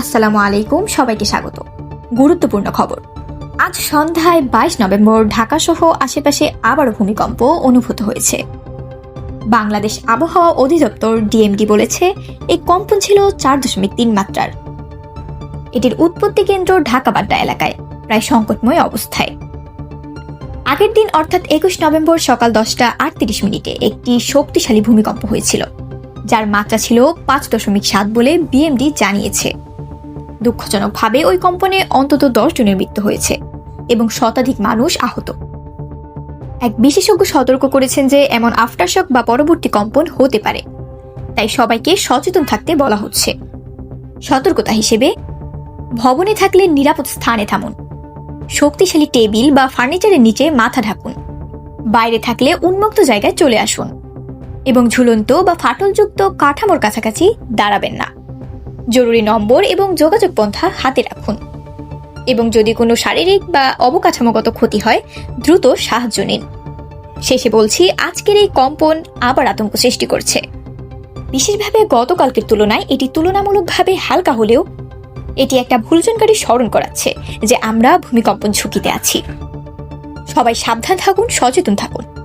আসসালামু আলাইকুম, সবাইকে স্বাগত। গুরুত্বপূর্ণ খবর। আজ সন্ধ্যায় বাইশ নভেম্বর ঢাকা সহ আশেপাশে আবারও ভূমিকম্প অনুভূত হয়েছে। বাংলাদেশ আবহাওয়া অধিদপ্তর ডিএমডি বলেছে, এই কম্পন ছিল চার দশমিক তিন মাত্রার। এটির উৎপত্তি কেন্দ্র ঢাকা বাড্ডা এলাকায়, প্রায় সংকটময় অবস্থায়। আগের দিন অর্থাৎ একুশ নভেম্বর সকাল দশটা আটত্রিশ মিনিটে একটি শক্তিশালী ভূমিকম্প হয়েছিল, যার মাত্রা ছিল পাঁচ দশমিক সাত বলে বিএমডি জানিয়েছে। দুঃখজনকভাবে ওই কম্পনে অন্তত দশ জনের মৃত্যু হয়েছে এবং শতাধিক মানুষ আহত। এক বিশেষজ্ঞ সতর্ক করেছেন যে এমন আফটারশক বা পরবর্তী কম্পন হতে পারে। তাই সবাইকে সচেতন থাকতে বলা হচ্ছে। সতর্কতা হিসেবে ভবনে থাকলে নিরাপদ স্থানে থামুন। শক্তিশালী টেবিল বা ফার্নিচারের নিচে মাথা ঢাকুন। বাইরে থাকলে উন্মুক্ত জায়গায় চলে আসুন এবং ঝুলন্ত বা ফাটলযুক্ত কাঠামোর কাছাকাছি দাঁড়াবেন না। জরুরি নম্বর এবং যোগাযোগ পন্থা হাতে রাখুন। এবং যদি কোনো শারীরিক বা অবকাঠামোগত ক্ষতি হয়, দ্রুত সাহায্য নিন। শেষে বলছি, আজকের এই কম্পন আবার আতঙ্ক সৃষ্টি করছে। বিশেষভাবে গতকালকের তুলনায় এটি তুলনামূলকভাবে হালকা হলেও এটি একটা ভুলজনকারী স্মরণ করাচ্ছে যে আমরা ভূমিকম্পন ঝুঁকিতে আছি। সবাই সাবধান থাকুন, সচেতন থাকুন।